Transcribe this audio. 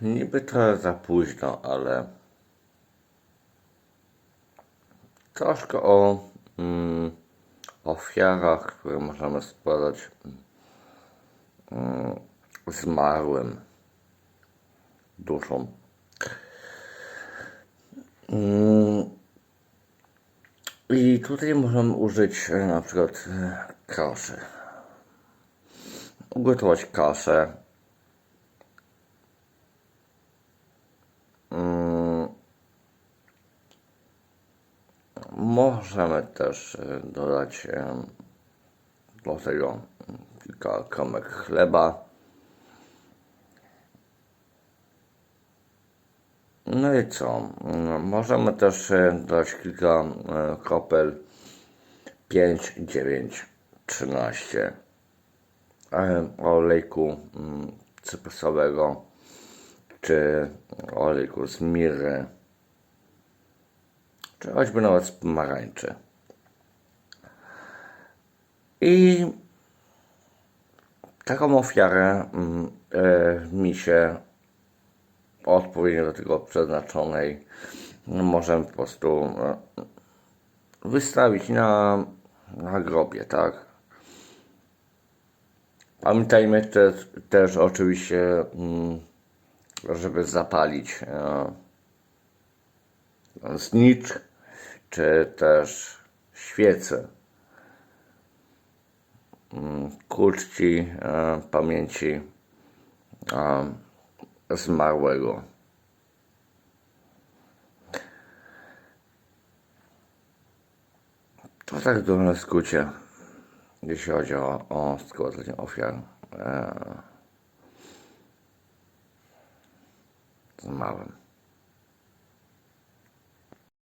Niby trochę za późno, ale troszkę o mm, ofiarach, które możemy składać mm, zmarłym duszom. Mm, I tutaj możemy użyć e, na przykład e, kaszy. Ugotować kaszę. Możemy też e, dodać e, do tego kilka kromek chleba. No i co? Mm, Możemy też dodać kilka e, kropel 5, 9, 13 e, olejku mm, cyprysowego czy olejku z miry czy choćby nawet pomarańczy. I taką ofiarę mm, e, mi się odpowiednio do tego przeznaczonej możemy po prostu e, wystawić na, na grobie, tak? Pamiętajmy też, też oczywiście, mm, żeby zapalić e, znicz, czy też świecę mm, ku czci e, pamięci e, zmarłego. To tak w dużym skrócie, jeśli chodzi o, o składanie ofiar e, zmarłym.